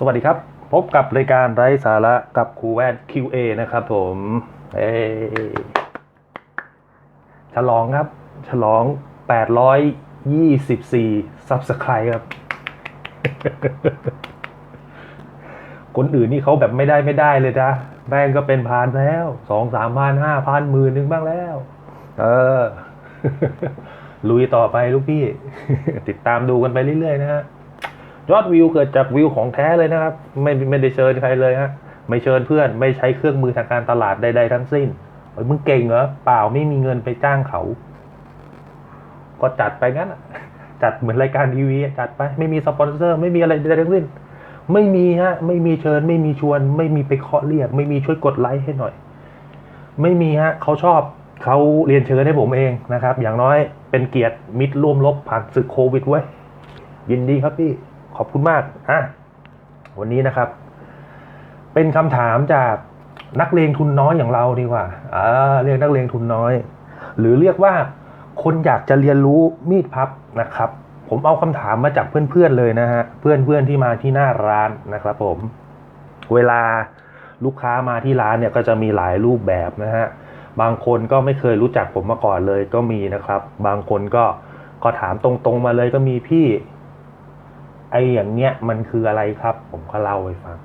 สวัสดีครับ พบกับรายการไร้สาระกับครูแวด QA นะครับผมเอฉลองครับ ฉลอง 824 Subscribe ครับ คนอื่นนี่เขาแบบไม่ได้ไม่ได้เลยนะแม่งก็เป็นพันแล้วสองสามพันห้าพันหมื่นหนึ่งบ้างแล้ว เออ ลุยต่อไปลูกพี่ ติดตามดูกันไปเรื่อยๆนะฮะ ยอดวิวเกิดจากวิวของแท้เลยนะครับ ไม่ไม่ได้เชิญใครเลยฮะไม่เชิญเพื่อนไม่ใช้เครื่องมือทางการตลาดใดๆทั้งสิ้นเฮ้ยมึงเก่งเหรอเปล่าไม่มีเงินไปจ้างเขา ก็จัดไปงั้นจัดเหมือนรายการทีวีจัดไป ไม่มีสปอนเซอร์ ไม่มีอะไรใดๆทั้งสิ้น ไม่มีฮะ ไม่มีเชิญ ไม่มีชวน ไม่มีไปเคาะเรียก ไม่มีช่วยกดไลค์ให้หน่อย ไม่มีฮะเขาชอบเขาเรียนเชิญให้ผมเองนะครับ อย่างน้อยเป็นเกียรติมิตรร่วมรบผ่านศึกโควิดไว้ ยินดีครับพี่ ขอบคุณมากอะวันนี้นะครับ เป็นคำถามจากนักเลงทุนน้อยอย่างเราดีกว่าอ่าเรียกนักเลงทุนน้อย หรือเรียกว่าคนอยากจะเรียนรู้มีดพับนะครับ ผมเอาคำถามมาจากเพื่อนๆเลยนะฮะเพื่อนๆที่มาที่หน้าร้านนะครับ ผม เวลาลูกค้ามาที่ร้านเนี่ยก็จะมีหลายรูปแบบนะฮะบางคนก็ไม่เคยรู้จักผมมาก่อนเลยก็มีนะครับ บางคนก็ก็ถามตรงๆมาเลยก็มีพี่ ไออย่างเนี้ยมันคืออะไรครับ ผมก็เล่าให้ฟัง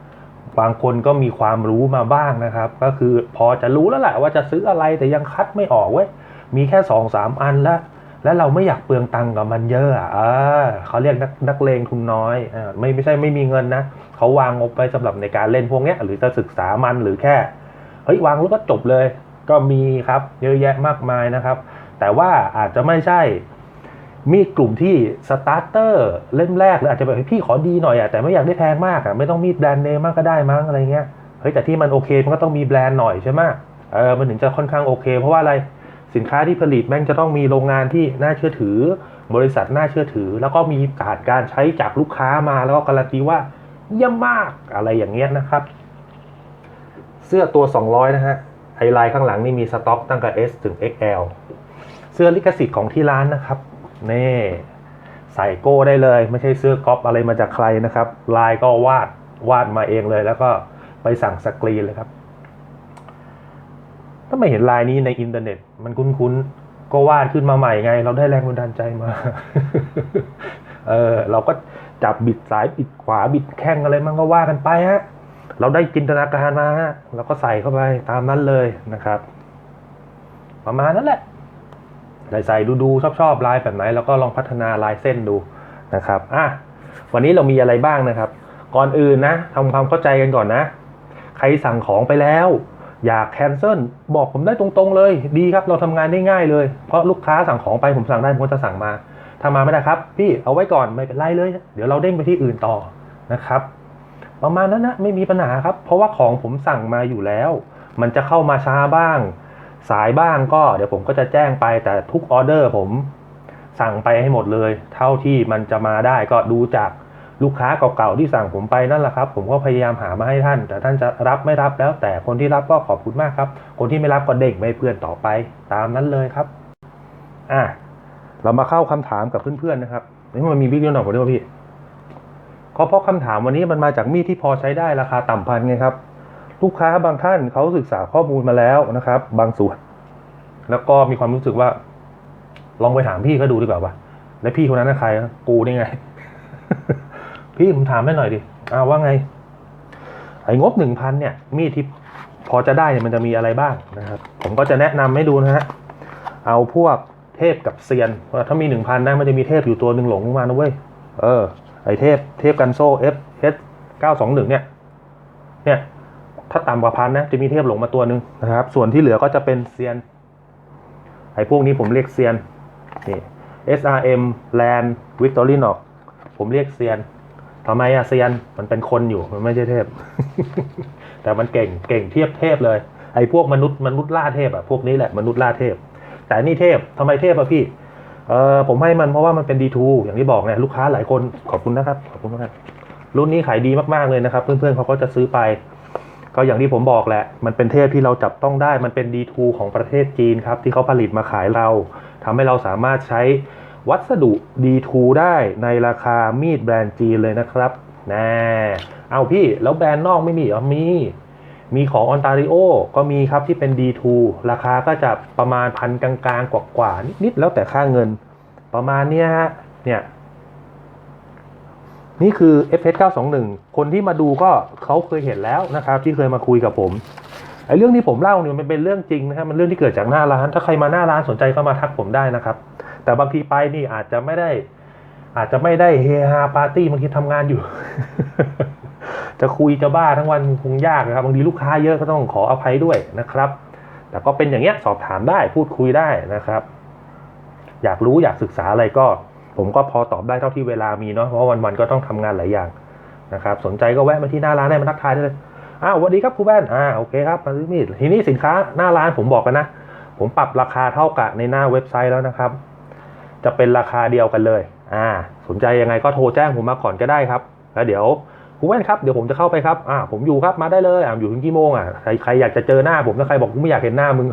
บางคนก็มีความรู้มาบ้างนะครับ ก็คือพอจะรู้แล้วแหละว่าจะซื้ออะไรแต่ยังคัดไม่ออกเว้ยมีแค่สองสามอันแล้ว แล้วเราไม่อยากเปลืองตังค์กับมันเยอะอะเขาเรียกนักนักเลงทุนน้อยอ่ไม่ไม่ใช่ไม่มีเงินนะเขาวางงบไปสำหรับในการเล่นพวกเนี้ย หรือจะศึกษามันหรือแค่เฮ้ยวางแล้วก็จบเลย ก็มีครับเยอะแยะมากมายนะครับ แต่ว่าอาจจะไม่ใช่ มีกลุ่มที่สตาร์เตอร์เล่มแรกหรืออาจจะแบบพี่ขอดีหน่อยอะแต่ไม่อยากได้แพงมากอะไม่ต้องมีแบรนด์เนมมากก็ได้มั้งอะไรเงี้ยเฮ้ยแต่ที่มันโอเคมันก็ต้องมีแบรนด์หน่อยใช่ไหมเออมันถึงจะค่อนข้างโอเค เพราะว่าอะไรสินค้าที่ผลิตแม่งจะต้องมีโรงงานที่น่าเชื่อถือ บริษัทน่าเชื่อถือ แล้วก็มีการการใช้จากลูกค้ามาแล้วก็การันตีว่าเยี่ยมมากอะไรอย่างเงี้ยนะครับ เสื้อตัว 200 นะฮะไฮไลท์ข้างหลังนี่มีสต็อกตั้งแต่ S ถึง XL เสื้อลิขสิทธิ์ของที่ร้านนะครับ นี่ใส่โก้ได้เลย ไม่ใช่เสื้อก๊อปอะไรมาจากใครนะครับ ลายก็วาดวาดมาเองเลย แล้วก็ไปสั่งสกรีนเลยครับถ้าไม่เห็นลายนี้ในอินเทอร์เน็ต มันคุ้นๆ ก็วาดขึ้นมาใหม่ไง เราได้แรงบันดาลใจมา เออ เราก็จับบิดซ้ายบิดขวาบิดแข้งอะไรมันก็ว่ากันไปฮะเราได้จินตนาการมาฮะเราก็ใส่เข้าไปตามนั้นเลยนะครับ ประมาณนั้นแหละ ใส่ใส่ดูดูชอบชอบลายแบบไหน แล้วก็ลองพัฒนาลายเส้นดูนะครับอะวันนี้เรามีอะไรบ้างนะครับ ก่อนอื่นนะทำความเข้าใจกันก่อนนะ ใครสั่งของไปแล้ว อยากแคนเซิลบอกผมได้ตรงๆเลย ดีครับเราทำงานได้ง่ายเลย เพราะลูกค้าสั่งของไปผมสั่งได้ผมก็จะสั่งมาถ้ามาไม่ได้ครับ พี่เอาไว้ก่อนไม่เป็นไรเลย เดี๋ยวเราเด้งไปที่อื่นต่อนะครับ ประมาณนั้นนะไม่มีปัญหาครับ เพราะว่าของผมสั่งมาอยู่แล้ว มันจะเข้ามาช้าบ้าง สายบ้างก็เดี๋ยวผมก็จะแจ้งไปแต่ทุกออเดอร์ผมสั่งไปให้หมดเลย เท่าที่มันจะมาได้ก็ดูจากลูกค้าเก่าๆที่สั่งผมไปนั่นแหละครับ ผมก็พยายามหามาให้ท่าน แต่ท่านจะรับไม่รับแล้ว แต่คนที่รับก็ขอบคุณมากครับ คนที่ไม่รับก็เด้งไปให้เพื่อนต่อไป ตามนั้นเลยครับอะเรามาเข้าคำถามกับเพื่อนๆนะครับนี่มันมีบิ๊กเดียวหน่อยผมด้วยพี่ก็เพราะคำถามวันนี้มันมาจากมีดที่พอใช้ได้ราคาต่ำพันไงครับ ลูกค้าบางท่านเขาศึกษาข้อมูลมาแล้วนะครับ บางส่วน แล้วก็มีความรู้สึกว่า ลองไปถามพี่เขาดูดีกว่าว่ะแล้วพี่คนนั้นนะใครกูนี่ไง พี่ผมถามได้หน่อยดิอ้าวว่าไง ไอ้งบหนึ่งพันเนี่ย มีดที่พอจะได้เนี่ยมันจะมีอะไรบ้างนะครับ ผมก็จะแนะนำให้ดูนะฮะเอาพวกเทพกับเซียนเพราถ้ามีหนึ่งพันนะมันจะมีเทพอยู่ตัวหนึ่งหลงมานะเว้ยเออไอเทพเทพกันโซ่ F H เก้าสองหนึ่งเนี่ย เนี่ย ถ้าต่ำกว่าพันนะจะมีเทพหลงมาตัวหนึ่งนะครับ ส่วนที่เหลือก็จะเป็นเซียนไอ้พวกนี้ผมเรียกเซียนนี่ SRM Land Victorinox ผมเรียกเซียนทำไมอะเซียนมันเป็นคนอยู่มันไม่ใช่เทพ แต่มันเก่งเก่งเทียบเทพเลยไอ้พวกมนุษย์มนุษย์ล่าเทพอะพวกนี้แหละมนุษย์ล่าเทพ แต่นี่เทพทำไมเทพอะพี่เออผมให้มันเพราะว่ามันเป็น D2 อย่างที่บอกเนี่ยลูกค้าหลายคนขอบคุณนะครับขอบคุณมากรุ่นนี้ขายดีมากๆเลยนะครับ เพื่อนๆเขาก็จะซื้อไป ก็อย่างที่ผมบอกแหละ มันเป็นเทพที่เราจับต้องได้ มันเป็น D2 ของประเทศจีนครับ ที่เขาผลิตมาขายเราทำให้เราสามารถใช้วัสดุ D2 ได้ในราคามีดแบรนด์จีนเลยนะครับแน่เอาพี่แล้วแบรนด์นอกไม่มีเหรอมี มีของอ n นตาริโอก็มีครับที่เป็น D2 ราคาก็จะประมาณพันกลางๆกว่าๆนิดๆแล้วแต่ค่าเงิน ประมาณเนี้ยฮะเนี่ย นี่คือ FH 921 คนที่มาดูก็เขาเคยเห็นแล้วนะครับ ที่เคยมาคุยกับผมไอ้เรื่องที่ผมเล่าเนี่ยมันเป็นเรื่องจริงนะครับมันเรื่องที่เกิดจากหน้าร้าน ถ้าใครมาหน้าร้านสนใจก็มาทักผมได้นะครับ แต่บางทีไปนี่อาจจะไม่ได้ อาจจะไม่ได้เฮฮาปาร์ตี้บางทีทำงานอยู่ จะคุยจะบ้าทั้งวันคงยากนะครับบางทีลูกค้าเยอะก็ต้องขออภัยด้วยนะครับ แต่ก็เป็นอย่างเงี้ยสอบถามได้พูดคุยได้นะครับ อยากรู้อยากศึกษาอะไรก็ ผมก็พอตอบได้เท่าที่เวลามีเนาะเพราะวันๆก็ต้องทำงานหลายอย่างนะครับสนใจก็แวะมาที่หน้าร้านได้มาทักทายได้เลยอ้าวสวัสดีครับครูแว่นอ่าโอเคครับมาซื้อมีดทีนี้สินค้าหน้าร้านผมบอกกันนะ ผมปรับราคาเท่ากับในหน้าเว็บไซต์แล้วนะครับ จะเป็นราคาเดียวกันเลย อ่า สนใจยังไงก็โทรแจ้งผมมาก่อนก็ได้ครับ แล้วเดี๋ยว ครูแว่นครับเดี๋ยวผมจะเข้าไปครับอ่าผมอยู่ครับมาได้เลยอ่าอยู่ถึงกี่โมงอะใครใครอยากจะเจอหน้าผมถ้าใครบอกกูไม่อยากเห็นหน้ามึง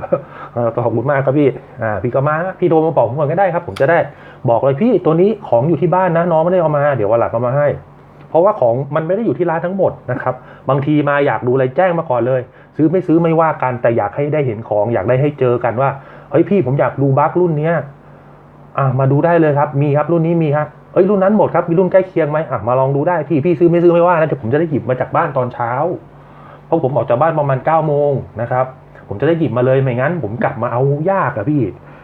เออขอบคุณมากครับพี่อ่าพี่ก็มาพี่โทรมาบอกผมก่อนก็ได้ครับ ผมจะได้บอกเลยพี่ตัวนี้ของอยู่ที่บ้านนะน้องไม่ได้เอามาเดี๋ยววันหลังเอามาให้ เพราะว่าของมันไม่ได้อยู่ที่ร้านทั้งหมดนะครับบางทีมาอยากดูอะไรแจ้งมาก่อนเลย ซื้อไม่ซื้อไม่ว่ากันแต่อยากให้ได้เห็นของอยากได้ให้เจอกันว่าเฮ้ยพี่ผมอยากดูบัครุ่นเนี้ยอะมาดูได้เลยครับ มีครับรุ่นนี้มีครับ เอ้ยรุ่นนั้นหมดครับมีรุ่นใกล้เคียงไหมอะมาลองดูได้พี่พี่ซื้อไม่ซื้อไม่ว่านะเดี๋ยวผมจะได้หยิบมาจากบ้านตอนเช้า เพราะผมออกจากบ้านประมาณ9ก้าโมงนะครับผมจะได้หยิบมาเลยไม่งั้น ผมกลับมาเอายากอะพี่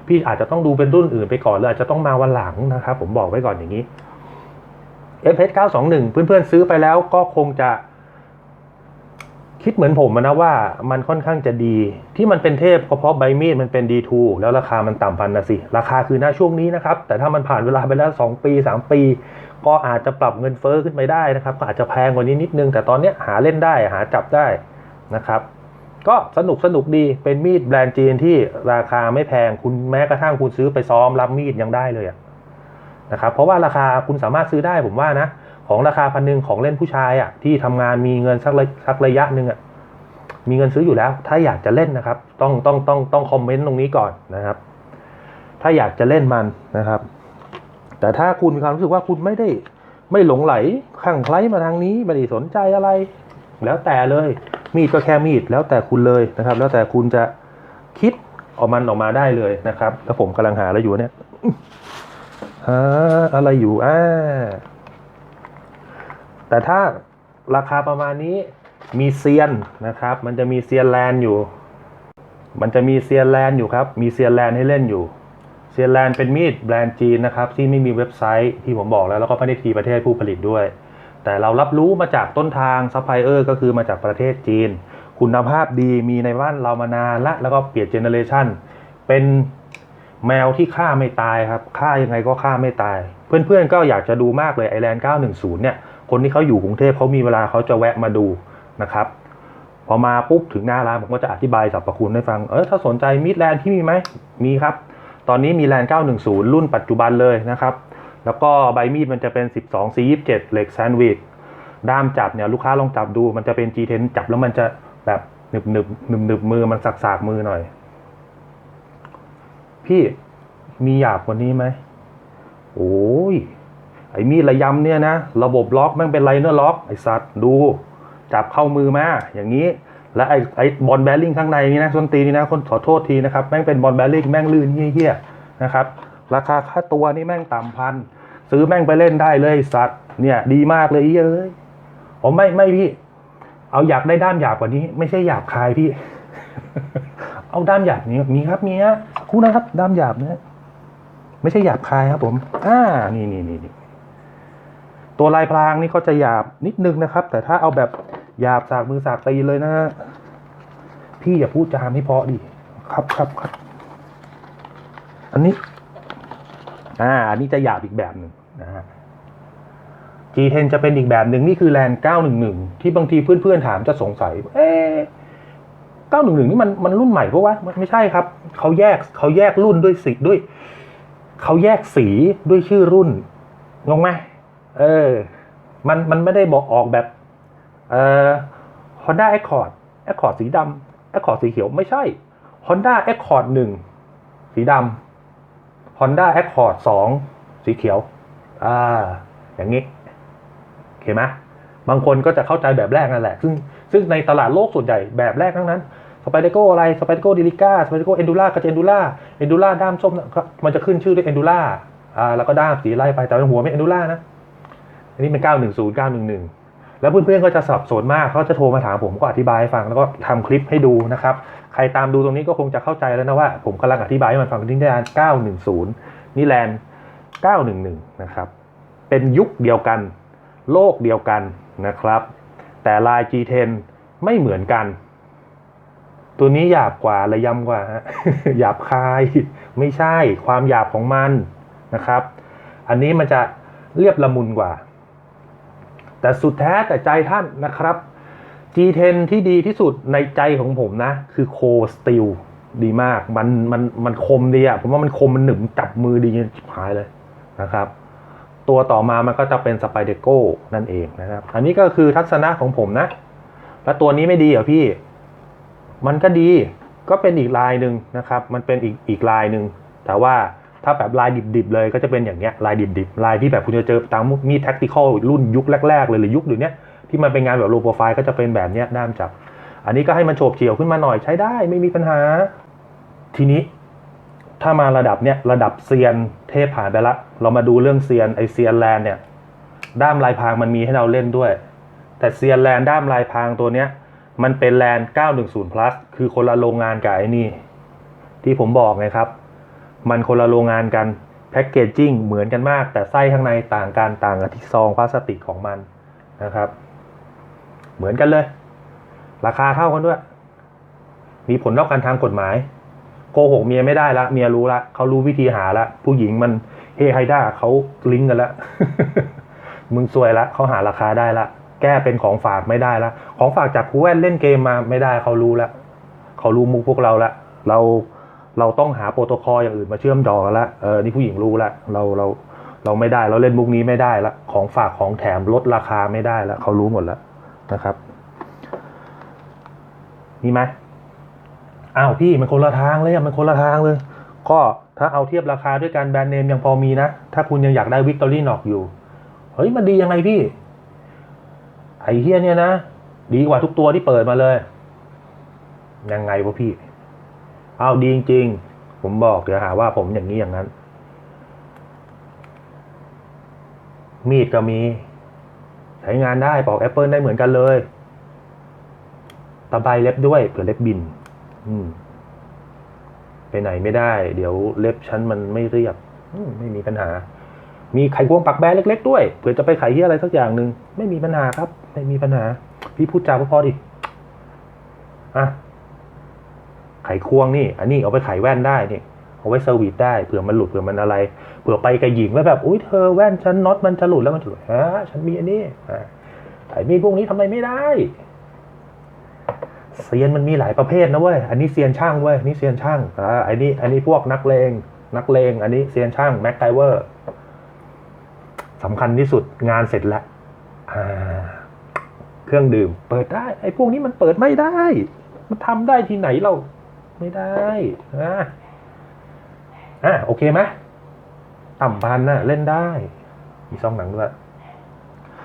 พี่อาจจะต้องดูเป็นรุ่นอื่นไปก่อนเลยอาจจะต้องมาวันหลังนะครับผมบอกไว้ก่อนอย่างนี้ f h 921เพื่อนๆซื้อไปแล้วก็คงจะ คิดเหมือนผมนะว่ามันค่อนข้างจะดี ที่มันเป็นเทพก็เพราะใบมีดมันเป็น D2 แล้วราคามันต่ำพันนะสิ ราคาคือหน้าช่วงนี้นะครับ แต่ถ้ามันผ่านเวลาไปแล้ว 2 ปี 3 ปี ก็อาจจะปรับเงินเฟ้อขึ้นไปได้นะครับ ก็อาจจะแพงกว่านี้นิดนึง แต่ตอนนี้หาเล่นได้หาจับได้นะครับ ก็สนุกสนุกดีเป็นมีดแบรนด์จีนที่ราคาไม่แพงคุณแม้กระทั่งคุณซื้อไปซ้อมรับมีดยังได้เลยนะครับเพราะว่าราคาคุณสามารถซื้อได้ผมว่านะ ของราคาพันหนึ่งของเล่นผู้ชายอะที่ทำงานมีเงินสักระสักระยะหนึ่งอะมีเงินซื้ออยู่แล้ว ถ้าอยากจะเล่นนะครับ ต้องต้องต้องต้องคอมเมนต์ตรงนี้ก่อนนะครับ ถ้าอยากจะเล่นมันนะครับ แต่ถ้าคุณมีความรู้สึกว่าคุณไม่ได้ไม่หลงไหลข้างไคล้มาทางนี้ไม่ได้สนใจอะไร แล้วแต่เลย มีดก็แค่มีดแล้วแต่คุณเลยนะครับ แล้วแต่คุณจะคิดออกมันออกมาได้เลยนะครับ แล้วผมกำลังหาอะไรอยู่เนี่ยหาอะไรอยู่อ่า แต่ถ้าราคาประมาณนี้มีเซียนนะครับ มันจะมีเซียนแลนอยู่ มันจะมีเซียนแลนอยู่ครับ มีเซียนแลนให้เล่นอยู่ เซียนแลนเป็นมีดแบรนด์จีนนะครับ ที่ไม่มีเว็บไซต์ที่ผมบอกแล้วแล้วก็ไม่ได้ทีประเทศผู้ผลิตด้วย แต่เรารับรู้มาจากต้นทางซัพพลายเออร์ก็คือมาจากประเทศจีน คุณภาพดีมีในบ้านเรามานานละแล้วก็เปลี่ยนเจเนอเรชันเป็นแมวที่ฆ่าไม่ตายครับฆ่ายังไงก็ฆ่าไม่ตาย เพื่อนๆก็อยากจะดูมากเลยไอแลนด์910 เนี่ย คนที่เขาอยู่กรุงเทพเขามีเวลาเขาจะแวะมาดูนะครับพอมาปุ๊บถึงหน้าร้านผมก็จะอธิบายสรรพคุณให้ฟัง เออถ้าสนใจมิดแลนที่มีไหม มีครับ ตอนนี้มีแลน910 รุ่นปัจจุบันเลยนะครับ แล้วก็ใบมีดมันจะเป็น 12 C 27 เหล็กแซนด์วิช ด้ามจับเนี่ยลูกค้าลองจับดู มันจะเป็น G10 จับแล้วมันจะแบบหนึบหนึบหนึบหนึบมือมันสักสากมือหน่อย พี่มีหยาบกว่านี้ไหม โอ้ย ไอ้มีดระยำเนี่ยนะ ระบบล็อกแม่งเป็นไลเนอร์ล็อกไอ้สัตว์ดู จับเข้ามือมา อย่างนี้ แล้วไอ้ไอ้บอลแบริ่งข้างในนี่นะส้นตีนี่นะคนขอโทษทีนะครับ แม่งเป็นบอลแบริ่งแม่งลื่นเฮี้ยๆนะครับ ราคาค่าตัวนี่แม่งต่ำพัน ซื้อแม่งไปเล่นได้เลยสัตว์เนี่ยดีมากเลยเอ้ยผมไม่ไม่พี่ เอาอยากได้ด้ามหยาบกว่านี้ ไม่ใช่หยาบคายพี่ เอาด้ามหยาบนี้มีครับมีฮะคู่นะครับ ด้ามหยาบนะไม่ใช่หยาบคายครับผม อ่า นี่นี่นี่นี่ ตัวลายพรางนี่เขาจะหยาบนิดนึงนะครับ แต่ถ้าเอาแบบหยาบสากมือสากตีเลยนะฮะพี่อย่าพูดจามให้เพราะดิครับครับครับ อันนี้ อ่า อันนี้จะหยาบอีกแบบหนึ่งนะฮะ G10 จะเป็นอีกแบบหนึ่งนี่คือแลน911 ที่บางทีเพื่อนๆถามจะสงสัย เอ๊ะ911 นี่มันมันรุ่นใหม่เพราะว่าไม่ใช่ครับ เขาแยกเขาแยกรุ่นด้วยสีด้วย เขาแยกสีด้วยชื่อรุ่นงงไหม เออ มันมันไม่ได้บอกออกแบบเอ่อ Honda Accord Accord สีดำ Accord สีเขียวไม่ใช่ Honda Accord 1สีดำ Honda Accord 2สีเขียว อ่า อย่างนี้โอเคไหมบางคนก็จะเข้าใจแบบแรกนั่นแหละ ซึ่งซึ่งในตลาดโลกส่วนใหญ่แบบแรกทั้งนั้นสไปเดโกอะไรสไปเดโกดิลิก้าสไปเดโกเอนดูล่ากับเอนดูล่าเอนดูล่าด้ามส้มนะมันจะขึ้นชื่อด้วยเอนดูล่าอ่าแล้วก็ด้ามสีไล่ไปแต่หัวไม่เอนดูล่านะ อันนี้เป็น 910 911 แล้วเพื่อนๆก็จะสับสนมากเขาจะโทรมาถามผมก็อธิบายให้ฟังแล้วก็ทำคลิปให้ดูนะครับ ใครตามดูตรงนี้ก็คงจะเข้าใจแล้วนะว่า ผมกำลังอธิบายให้มันฟังที่แลน910 นี่แลน911 นะครับ เป็นยุคเดียวกัน โลกเดียวกันนะครับ แต่ลาย G10 ไม่เหมือนกัน ตัวนี้หยาบกว่าระยำกว่า หยาบคาย ไม่ใช่ความหยาบของมันนะครับ อันนี้มันจะเรียบละมุนกว่า แต่สุดแท้แต่ใจท่านนะครับ G10 ที่ดีที่สุดในใจของผมนะ คือโคสตีลดีมาก มันมันมันคมดีอะผมว่ามันคมมันหนึบจับมือดีชิบหายเลยนะครับ ตัวต่อมามันก็จะเป็นสไปเดโก้นั่นเองนะครับ อันนี้ก็คือทัศนะของผมนะ แล้วตัวนี้ไม่ดีเหรอพี่ มันก็ดีก็เป็นอีกลายหนึ่งนะครับ มันเป็นอีกอีกลายหนึ่งแต่ว่า ถ้าแบบลายดิบๆเลยก็จะเป็นอย่างเนี้ยลายดิบๆลายที่แบบคุณจะเจอตามมีดแท็กติคอลรุ่นยุคแรกๆเลยหรือยุคเดี๋ยวนี้ที่มันเป็นงานแบบโลโปรไฟล์ก็จะเป็นแบบเนี้ยด้ามจับ อันนี้ก็ให้มันโฉบเฉี่ยวขึ้นมาหน่อยใช้ได้ไม่มีปัญหา ทีนี้ ถ้ามาระดับเนี้ยระดับเซียนเทพผ่านไปละ เรามาดูเรื่องเซียนไอเซียนแลนเนี่ยด้ามลายพรางมันมีให้เราเล่นด้วย แต่เซียนแลนด้ามลายพรางตัวเนี้ยมันเป็นแลน910 plus คือคนละโรงงานกับไอ้นี่ที่ผมบอกไงครับ มันคนละโรงงานกันแพ็กเกจจิ้งเหมือนกันมาก แต่ไส้ข้างในต่างกันต่างกับที่ซองพลาสติกของมันนะครับ เหมือนกันเลย ราคาเท่ากันด้วย มีผลเท่ากันทางกฎหมาย โกหกเมียไม่ได้ละเมียรู้ละเขารู้วิธีหาละผู้หญิงมันเฮไฮด้าเขาลิงก์กันละมึงซวยละเขาหาราคาได้ละแก้เป็นของฝากไม่ได้ละของฝากจากคูแวนเล่นเกมมาไม่ได้เขารู้ละเขารู้มุกพวกเราละเรา เราต้องหาโปรโตคอลอย่างอื่นมาเชื่อมต่อกันละเออนี่ผู้หญิงรู้ละเราเราเราไม่ได้เราเล่นมุกนี้ไม่ได้ละของฝากของแถมลดราคาไม่ได้ละเขารู้หมดแล้วนะครับมีไหมอ้าวพี่มันคนละทางเลยอะมันคนละทางเลย ก็ถ้าเอาเทียบราคาด้วยกันแบรนด์เนมยังพอมีนะ ถ้าคุณยังอยากได้วิกตอรี่นอกอยู่ เฮ้ยมันดียังไงพี่ ไอเฮียเนี่ยนะ ดีกว่าทุกตัวที่เปิดมาเลย ยังไงวะพี่ เอาดีจริงๆ ผมบอกเดี๋ยวหาว่าผมอย่างนี้อย่างนั้น มีดก็มี ใช้งานได้ปอกแอปเปิลได้เหมือนกันเลยตะไบเล็บด้วยเผื่อเล็บบิน อืม ไปไหนไม่ได้ เดี๋ยวเล็บฉันมันไม่เรียบมไม่มีปัญหา มีไขควงปักแบนเล็ก ๆ ด้วยเผื่อจะไปไขเฮียอะไรสักอย่างหนึ่งไม่มีปัญหาครับ ไม่มีปัญหา พี่พูดจาพอๆดิอะ ไขควงนี่ อันนี้เอาไปไขแว่นได้นี่เอาไว้เซอร์วิสได้เผื่อมันหลุดเผื่อมันอะไรเผื่อไปกับหญิงแล้วแบบอุ้ยเธอแว่นฉันน็อตมันจะหลุดแล้วมันจะหลุดฮะฉันมีอันนี้อะไอ้มีดพวกนี้ทำไมไม่ได้เซียนมันมีหลายประเภทนะเว้ย อันนี้เซียนช่างเว้ย นี่เซียนช่าง อ่า อันนี้ อันนี้พวกนักเลง นักเลง อันนี้เซียนช่างแม็กไกเวอร์สำคัญที่สุดงานเสร็จแล้วอ่าเครื่องดื่ม เปิดได้ ไอ้พวกนี้มันเปิดไม่ได้ มันทำได้ที่ไหนเรา ไม่ได้อ่าอะโอเคไหมต่ำพันน่ะ เล่นได้ มีซองหนังด้วย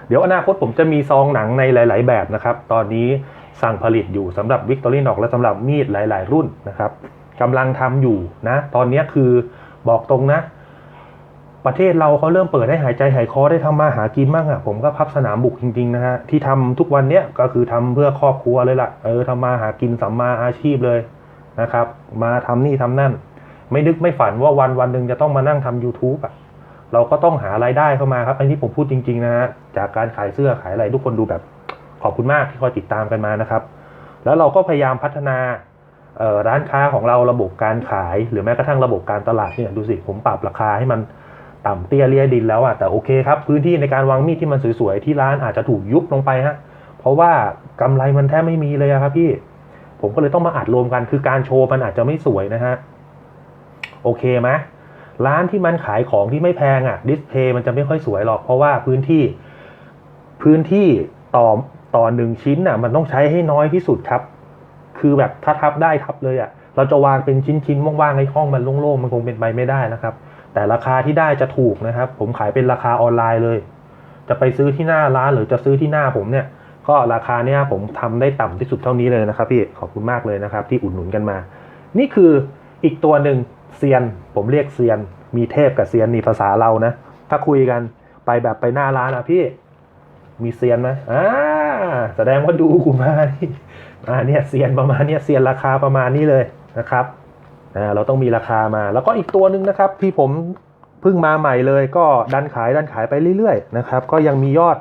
เดี๋ยวอนาคตผมจะมีซองหนังในหลาย ๆ แบบนะครับ ตอนนี้สั่งผลิตอยู่สำหรับวิกตอรี่นอกและสำหรับมีดหลาย ๆ รุ่นนะครับกำลังทำอยู่นะ ตอนนี้คือบอกตรงนะ ประเทศเราเขาเริ่มเปิดให้หายใจหายคอได้ทำมาหากินบ้างอะผมก็พับสนามบุกจริง ๆ นะฮะ ที่ทำทุกวันเนี้ยก็คือทำเพื่อครอบครัวเลยล่ะ เออทำมาหากินสัมมาอาชีพเลย นะครับ มาทำนี่ทำนั่น ไม่นึกไม่ฝันว่าวันวันหนึ่งจะต้องมานั่งทำ YouTube อะเราก็ต้องหารายได้เข้ามาครับ อันนี้ผมพูดจริง ๆ นะฮะจากการขายเสื้อขายอะไรทุกคนดูแบบขอบคุณมากที่คอยติดตามกันมานะครับ แล้วเราก็พยายามพัฒนาร้านค้าของเราระบบการขาย หรือแม้กระทั่งระบบการตลาดเนี่ยดูสิผมปรับราคาให้มันต่ำเตี้ยเลียดินแล้วอะแต่โอเคครับ พื้นที่ในการวางมีดที่มันสวยๆที่ร้านอาจจะถูกยุบลงไปฮะเพราะว่ากำไรมันแทบไม่มีเลยครับพี่ ผมก็เลยต้องมาอัดรวมกัน คือการโชว์มันอาจจะไม่สวยนะฮะ โอเคไหมร้านที่มันขายของที่ไม่แพงอะดิสเพย์มันจะไม่ค่อยสวยหรอก เพราะว่าพื้นที่ พื้นที่ต่อต่อหนึ่งชิ้นน่ะ มันต้องใช้ให้น้อยที่สุดครับ คือแบบถ้าทับได้ทับเลยอะ่ะ เราจะวางเป็นชิ้นๆว่างๆให้ห้องมันโล่งๆมันคงเป็นไปไม่ได้นะครับ แต่ราคาที่ได้จะถูกนะครับ ผมขายเป็นราคาออนไลน์เลย จะไปซื้อที่หน้าร้านหรือจะซื้อที่หน้าผมเนี่ย ก็ราคาเนี้ยผมทำได้ต่ำที่สุดเท่านี้เลยนะครับพี่ขอบคุณมากเลยนะครับ ที่อุดหนุนกันมา นี่คืออีกตัวหนึ่งเซียน ผมเรียกเซียน มีเทพกับเซียนนี่ภาษาเรานะ ถ้าคุยกันไปแบบไปหน้าร้านอะพี่มีเซียนไหมอ่าแสดงว่าดูกูมานี่อ่าเนี่ยเซียนประมาณเนี้ยเซียนราคาประมาณนี้เลยนะครับอ่าเราต้องมีราคามา แล้วก็อีกตัวหนึ่งนะครับที่ผมเพิ่งมาใหม่เลยก็ดันขายดันขายไปเรื่อยๆนะครับ ก็ยังมียอด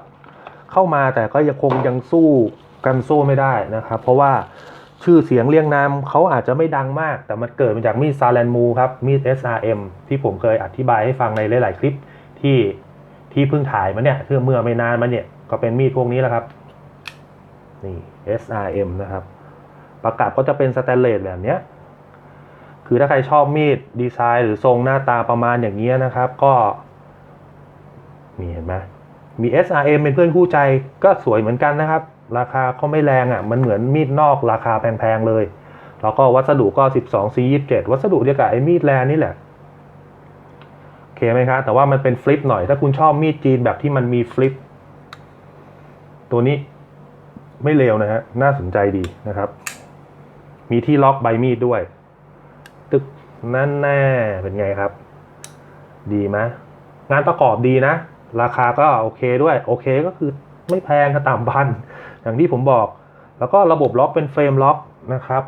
เข้ามาแต่ก็ยังคงยังสู้กันโซ่ไม่ได้นะครับ เพราะว่าชื่อเสียงเรียงนามเขาอาจจะไม่ดังมาก แต่มันเกิดมาจากมีดซาแลนมูครับมีด SRM ที่ผมเคยอธิบายให้ฟังในหลาย ๆ คลิปที่ที่เพิ่งถ่ายมาเนี่ยเมื่อไม่นานมาเนี่ยก็เป็นมีดพวกนี้แหละครับนี่ SRM นะครับ ประกับก็จะเป็นสแตนเลสแบบเนี้ยคือถ้าใครชอบมีดดีไซน์หรือทรงหน้าตาประมาณอย่างนี้นะครับ ก็มีเห็นไหม มี SRM เป็นเพื่อนคู่ใจก็สวยเหมือนกันนะครับ ราคาก็ไม่แรงอะ่ะ มันเหมือนมีดนอกราคาแพงๆเลย แล้วก็วัสดุก็ 12 C 27วัสดุเดียวกับไอ้มีดแลนี่แหละโอเคไหมครับ แต่ว่ามันเป็นฟลิปหน่อย ถ้าคุณชอบมีดจีนแบบที่มันมีฟลิป ตัวนี้ไม่เลวนะฮะ น่าสนใจดีนะครับ มีที่ล็อกใบมีดด้วย ตึกนั่นแน่เป็นไงครับ ดีไหมงานประกอบดีนะ ราคาก็โอเคด้วย โอเคก็คือไม่แพงก็ต่ำพัน อย่างที่ผมบอก แล้วก็ระบบล็อกเป็นเฟรมล็อกนะครับ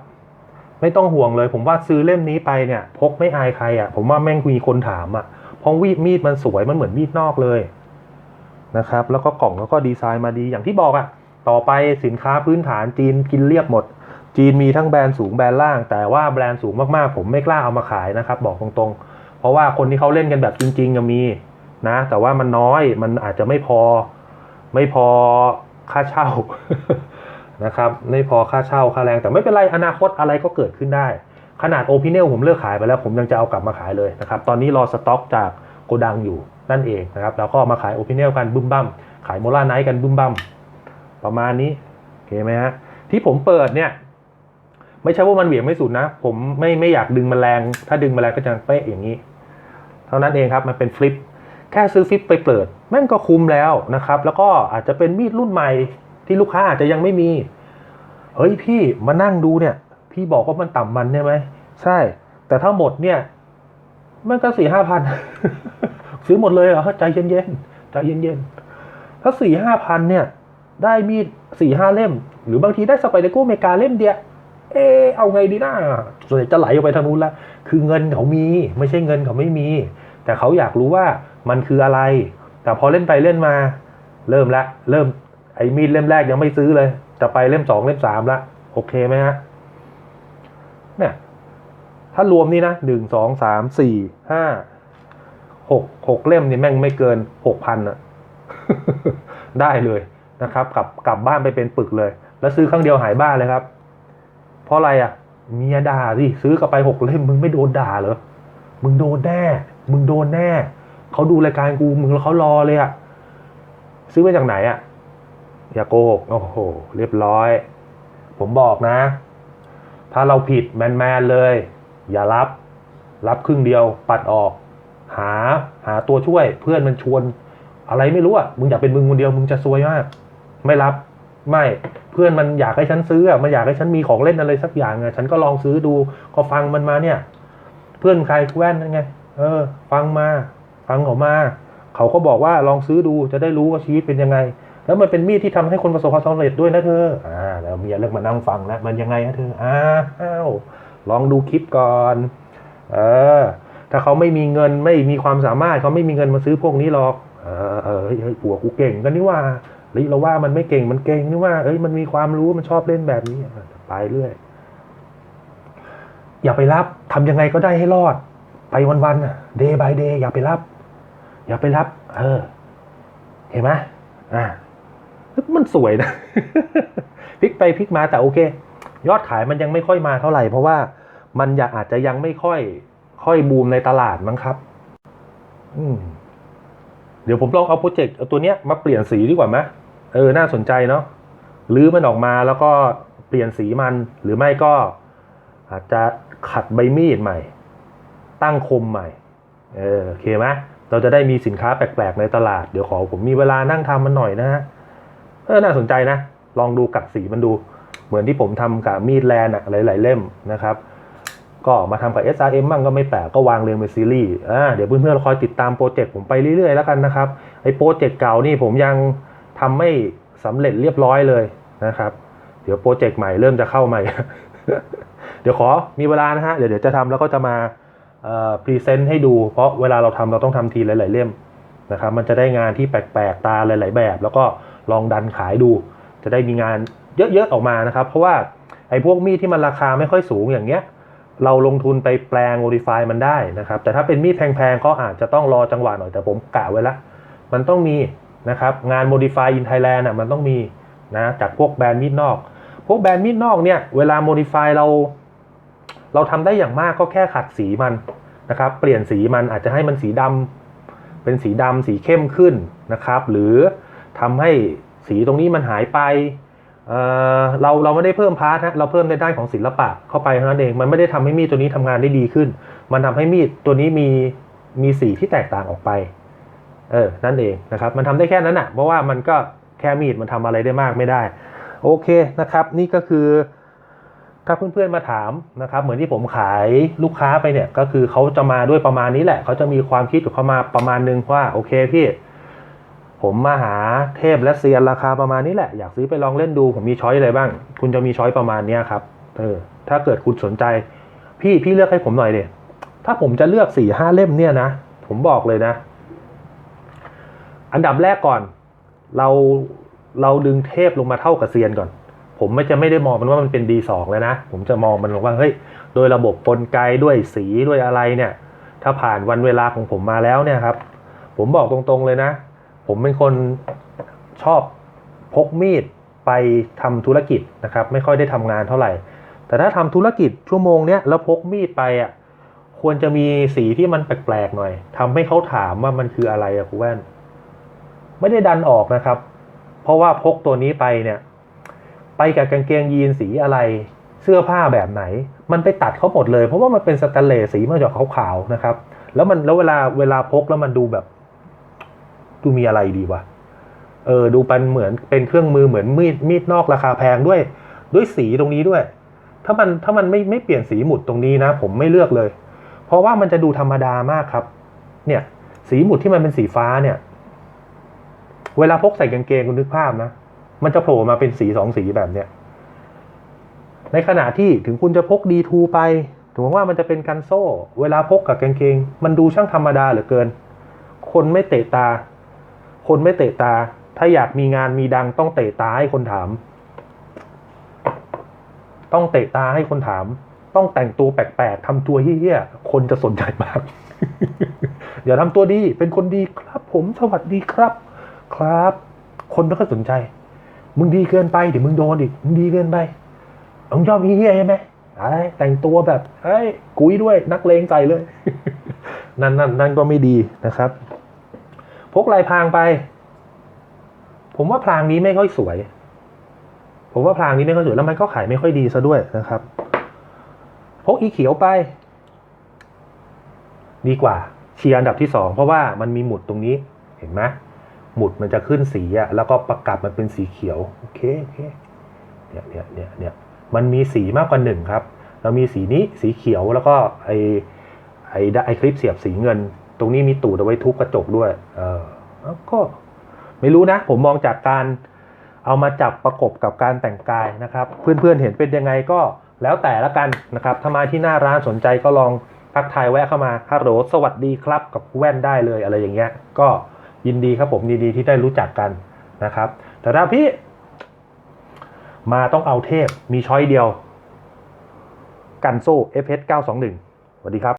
ไม่ต้องห่วงเลย ผมว่าซื้อเล่มนี้ไปเนี่ย พกไม่อายใครอะ่ะ ผมว่าแม่งมีคนถามอะ่ะ เพราะวีดมีดมันสวยมันเหมือนมีดนอกเลยนะครับ แล้วก็กล่องแล้วก็ดีไซน์มาดีอย่างที่บอกอะ่ะ ต่อไปสินค้าพื้นฐานจีนกินเรียบหมด จีนมีทั้งแบรนด์สูงแบรนด์ล่าง แต่ว่าแบรนด์สูงมากๆ ผมไม่กล้าเอามาขายนะครับ บอกตรงๆ เพราะว่าคนที่เขาเล่นกันแบบจริงๆก็มี นะแต่ว่ามันน้อยมันอาจจะไม่พอไม่พอค่าเช่านะครับไม่พอค่าเช่าค่าแรงแต่ไม่เป็นไรอนาคตอะไรก็เกิดขึ้นได้ ขนาดโอ i ิเนลผมเลิกขายไปแล้ว ผมยังจะเอากลับมาขายเลยนะครับตอนนี้รอสต็อกจากโกดังอยู่นั่นเองนะครับแล้วก็มาขายโอ i ิเนลกันบึ้มบั้มขายโมล่าไนท์กันบึ้มบั้มประมาณนี้โอเคไหมฮะที่ผมเปิดเนี่ยไม่ใช่ว่ามันเหวี่ยงไม่สุดนะ ผมไม่ไม่อยากดึงมแมลงถ้าดึงมแมลงก็จะเป๊ะอย่างนี้ เท่านั้นเองครับมันเป็นฟลิป แค่ซื้อฟิปไปเปิดแม่งก็คุ้มแล้วนะครับ แล้วก็อาจจะเป็นมีดรุ่นใหม่ที่ลูกค้าอาจจะยังไม่มี เฮ้ยพี่มานั่งดูเนี่ย พี่บอกว่ามันต่ำมันใช่ไหมใช่ แต่ถ้าหมดเนี่ย มันก็สี่ห้าพันซื้อหมดเลยเหรอใจเย็นๆใจเย็นๆถ้าสี่ห้าพันเนี่ย ได้มีดสี่ห้าเล่ม หรือบางทีได้สไปเดโก้เมกาเล่มเดียวเออเอาไงดีนะส่วนใหญ่จะไหลออกไปทางนู้นละคือเงินเขามี ไม่ใช่เงินเขาไม่มี แต่เขาอยากรู้ว่า มันคืออะไร แต่พอเล่นไปเล่นมา เริ่มละเริ่มไอ้มีดเล่มแรกยังไม่ซื้อเลย จะไปเล่มสองเล่มสามละโอเคไหมฮะเนี่ยถ้ารวมนี่นะหนึ่งสองสามสี่ห้าหกหกเล่มนี่แม่งไม่เกินหกพันอะได้เลยนะครับ กลับกลับบ้านไปเป็นปึกเลย แล้วซื้อครั้งเดียวหายบ้านเลยครับ เพราะอะไรอะเมียด่าสิซื้อกลับไปหกเล่มมึงไม่โดนด่าเหรอมึงโดนแน่ มึงโดนแน่ เขาดูรายการกูมึงแล้วเขารอเลยอะซื้อมาจากไหนอะอย่าโกหกโอ้โห เรียบร้อย ผมบอกนะ ถ้าเราผิดแมนๆเลย อย่ารับ รับครึ่งเดียวปัดออก หาหาตัวช่วยเพื่อนมันชวน อะไรไม่รู้อะมึงอยากเป็นมึงคนเดียวมึงจะซวยมาก ไม่รับไม่เพื่อนมันอยากให้ฉันซื้ออะมันอยากให้ฉันมีของเล่นอะไรสักอย่างอะฉันก็ลองซื้อดูก็ฟังมันมาเนี่ย เพื่อนใครแว่นนั่นไง เออ ฟังมา ฟังเขามา เขาก็บอกว่าลองซื้อดูจะได้รู้ว่าชีวิตเป็นยังไง แล้วมันเป็นมีดที่ทำให้คนประสบความสำเร็จด้วยนะเธออ่าแล้วเมียเลิกมานั่งฟังแล้วมันยังไงอะเธออ้าวลองดูคลิปก่อนเออถ้าเขาไม่มีเงินไม่มีความสามารถเขาไม่มีเงินมาซื้อพวกนี้หรอกเออเออเฮ้ยผัวกูเก่งกันนี่ว่าเฮ้ยเราว่ามันไม่เก่งมันเก่งนี่ว่าเอ้ยมันมีความรู้มันชอบเล่นแบบนี้ไปเรื่อยอย่าไปรับทำยังไงก็ได้ให้รอด ไปวันๆอะ day by day อย่าไปรับ อย่าไปรับ เออ เห็นไหมอ่ามันสวยนะพลิกไปพลิกมาแต่โอเค ยอดขายมันยังไม่ค่อยมาเท่าไหร่ เพราะว่ามันอยากอาจจะยังไม่ค่อย ค่อยบูมในตลาดมั้งครับ อืม เดี๋ยวผมลองเอาโปรเจกต์เอาตัวเนี้ยมาเปลี่ยนสีดีกว่าไหมเออ น่าสนใจเนาะรื้อมันออกมาแล้วก็เปลี่ยนสีมันหรือไม่ก็ อาจจะขัดใบมีดใหม่ ตั้งคมใหม่ เออโอเคไหม เราจะได้มีสินค้าแปลกๆในตลาด เดี๋ยวขอผมมีเวลานั่งทำมันหน่อยนะฮะเออน่าสนใจนะ ลองดูกัดสีมันดู เหมือนที่ผมทำกับมีดแลนอะหลาย ๆ เล่มนะครับ ก็มาทำกับ SRM มั่งก็ไม่แปลกก็วางเรียงเป็นซีรีส์อ่าเดี๋ยวเพื่อนๆคอยติดตามโปรเจกต์ผมไปเรื่อยๆแล้วกันนะครับไอ้โปรเจกต์เก่านี่ผมยังทำไม่สำเร็จเรียบร้อยเลยนะครับ เดี๋ยวโปรเจกต์ใหม่เริ่มจะเข้าใหม่ เดี๋ยวขอมีเวลานะฮะเดี๋ยวเดี๋ยวจะทำแล้วก็จะมา พรีเซนต์ให้ดู เพราะเวลาเราทำเราต้องทำทีหลาย ๆ เล่มนะครับมันจะได้งานที่แปลก ๆ ตาหลาย ๆ แบบ แล้วก็ลองดันขายดู จะได้มีงานเยอะ ๆ ออกมานะครับ เพราะว่าไอ้พวกมีดที่มันราคาไม่ค่อยสูงอย่างเงี้ยเราลงทุนไปแปลง modify มันได้นะครับ แต่ถ้าเป็นมีดแพงๆก็อาจจะต้องรอจังหวะหน่อยแต่ผมกะไว้ละ มันต้องมีนะครับงาน modify in Thailand อะมันต้องมีนะจากพวกแบรนด์มีดนอก พวกแบรนด์มีดนอกเนี่ยเวลา modify เรา เราทำได้อย่างมากก็แค่ขัดสีมันนะครับ เปลี่ยนสีมันอาจจะให้มันสีดำเป็นสีดำสีเข้มขึ้นนะครับ หรือทำให้สีตรงนี้มันหายไปเอ่อเราเราไม่ได้เพิ่มพาร์ทนะเราเพิ่มในด้านของศิลปะเข้าไปเท่านั้นเองมันไม่ได้ทำให้มีดตัวนี้ทำงานได้ดีขึ้น มันทำให้มีดตัวนี้มีมีสีที่แตกต่างออกไปเออนั่นเองนะครับ มันทำได้แค่นั้นอะเพราะว่ามันก็แค่มีดมันทำอะไรได้มากไม่ได้ โอเคนะครับ นี่ก็คือ ถ้าเพื่อนๆมาถามนะครับเหมือนที่ผมขายลูกค้าไปเนี่ยก็คือเขาจะมาด้วยประมาณนี้แหละเขาจะมีความคิดของเขามาประมาณนึงว่าโอเคพี่ ผมมาหาเทพและเซียนราคาประมาณนี้แหละอยากซื้อไปลองเล่นดูผมมีช้อยอะไรบ้าง คุณจะมีช้อยประมาณนี้ครับเออถ้าเกิดคุณสนใจ พี่พี่เลือกให้ผมหน่อยเดีถ้าผมจะเลือกสี่ห้าเล่มเนี่ยนะผมบอกเลยนะ อันดับแรกก่อน เราเราดึงเทพลงมาเท่ากับเซียนก่อน ผมไม่จะไม่ได้มองมันว่ามันเป็น D2 แล้วนะ ผมจะมองมันว่าเฮ้ยโดยระบบกลไกด้วยสีด้วยอะไรเนี่ย ถ้าผ่านวันเวลาของผมมาแล้วเนี่ยครับ ผมบอกตรงๆเลยนะ ผมเป็นคนชอบพกมีดไปทำธุรกิจนะครับ ไม่ค่อยได้ทำงานเท่าไหร่ แต่ถ้าทำธุรกิจชั่วโมงเนี้ยแล้วพกมีดไปอะควรจะมีสีที่มันแปลกๆหน่อยทำให้เขาถามว่ามันคืออะไรอะครูแว่น ไม่ได้ดันออกนะครับ เพราะว่าพกตัวนี้ไปเนี่ย ไปกับกางเกงยีนสีอะไร เสื้อผ้าแบบไหน มันไปตัดเขาหมดเลย เพราะว่ามันเป็นสแตนเลสสีมันจะขาวๆนะครับ แล้วมันแล้วเวลาเวลาพกแล้วมันดูแบบ ดูมีอะไรดีวะเออดูเป็นเหมือนเป็นเครื่องมือเหมือนมีดมีดนอกราคาแพงด้วย ด้วยสีตรงนี้ด้วย ถ้ามันถ้ามันไม่ไม่เปลี่ยนสีหมุดตรงนี้นะ ผมไม่เลือกเลย เพราะว่ามันจะดูธรรมดามากครับ เนี่ย สีหมุดที่มันเป็นสีฟ้าเนี่ย เวลาพกใส่กางเกงคุณนึกภาพนะ มันจะโผล่มาเป็นสีสองสีแบบเนี้ยในขณะที่ถึงคุณจะพก D2 ไปถึงว่ามันจะเป็นกันโซ่ เวลาพกกับกางเกง มันดูช่างธรรมดาเหลือเกิน คนไม่เตะตา คนไม่เตะตา ถ้าอยากมีงานมีดังต้องเตะตาให้คนถาม ต้องเตะตาให้คนถาม ต้องแต่งตัวแปลกๆทำตัวเฮี้ยๆคนจะสนใจมาก อย่าทำตัวดี เป็นคนดีครับ ผมสวัสดีครับ ครับ คนไม่ค่อยสนใจ มึงดีเกินไปเดี๋ยวมึงโดนอีกมึงดีเกินไปมึงชอบเฮี้ยใช่ไหมไอ้แต่งตัวแบบเฮ้ยกุ้ยด้วยนักเลงใจเลย นั่นนั่นนั่นก็ไม่ดีนะครับ พกลายพรางไป ผมว่าพรางนี้ไม่ค่อยสวย ผมว่าพรางนี้ไม่ค่อยสวยแล้วมันก็ขายไม่ค่อยดีซะด้วยนะครับ พกอีเขียวไป ดีกว่าเชียร์อันดับที่สองเพราะว่ามันมีหมุดตรงนี้เห็นไหม หมุดมันจะขึ้นสีอะแล้วก็ประกับมันเป็นสีเขียวโอเคโอเคเนี่ยเนี่ยเนี่ยเนี่ยมันมีสีมากกว่าหนึ่งครับ เรามีสีนี้สีเขียวแล้วก็ไอไอไอคลิปเสียบสีเงิน ตรงนี้มีตูดเอาไว้ทุบกระจกด้วยเออแล้วก็ไม่รู้นะ ผมมองจากการเอามาจับประกบกับการแต่งกายนะครับ เพื่อนๆเห็นเป็นยังไงก็แล้วแต่ละกันนะครับ ถ้ามาที่หน้าร้านสนใจก็ลองทักทายแวะเข้ามาฮัลโหลสวัสดีครับกับแว่นได้เลยอะไรอย่างเงี้ยก็ ยินดีครับผมยินดีที่ได้รู้จักกันนะครับ แต่ถ้าพี่มาต้องเอาเทพมีช้อยเดียว กันโซ่ FH 921สวัสดีครับ